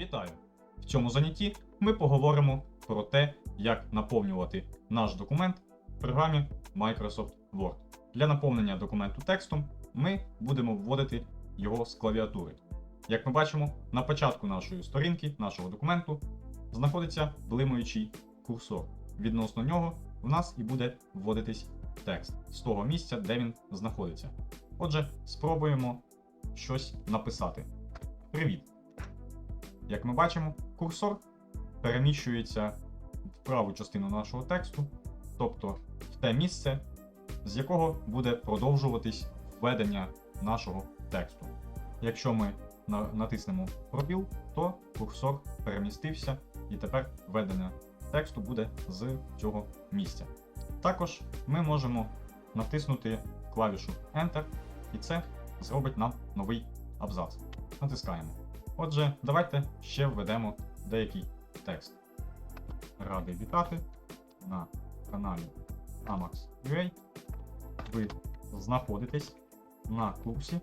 Вітаю! В цьому занятті ми поговоримо про те, як наповнювати наш документ в програмі Microsoft Word. Для наповнення документу текстом ми будемо вводити його з клавіатури. Як ми бачимо, на початку нашої сторінки, нашого документу, знаходиться блимаючий курсор. Відносно нього в нас і буде вводитись текст з того місця, де він знаходиться. Отже, спробуємо щось написати. Привіт! Як ми бачимо, курсор переміщується в праву частину нашого тексту, тобто в те місце, з якого буде продовжуватись введення нашого тексту. Якщо ми натиснемо пробіл, то курсор перемістився і тепер введення тексту буде з цього місця. Також ми можемо натиснути клавішу Enter, і це зробить нам новий абзац. Натискаємо. Отже, давайте ще введемо деякий текст. Радий вітати на каналі Amax.ua. Ви знаходитесь на курсі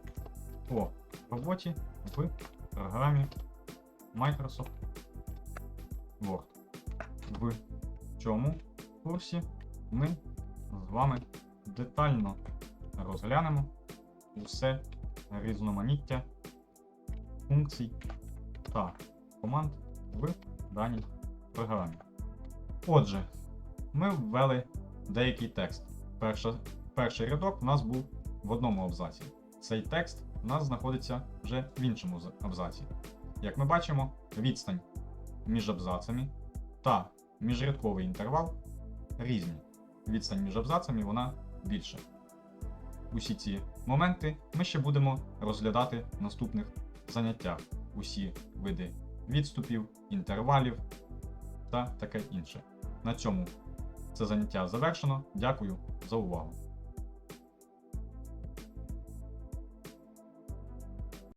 по роботі в програмі Microsoft Word. В цьому курсі ми з вами детально розглянемо усе різноманіття функцій та команд в даній програмі. Отже, ми ввели деякий текст. Перша, перший рядок у нас був в одному абзаці. Цей текст у нас знаходиться вже в іншому абзаці. Як ми бачимо, відстань між абзацами та міжрядковий інтервал різні. Відстань між абзацами вона більша. Усі ці моменти ми ще будемо розглядати в наступних заняттях. Усі види відступів, інтервалів та таке інше. На цьому це заняття завершено. Дякую за увагу.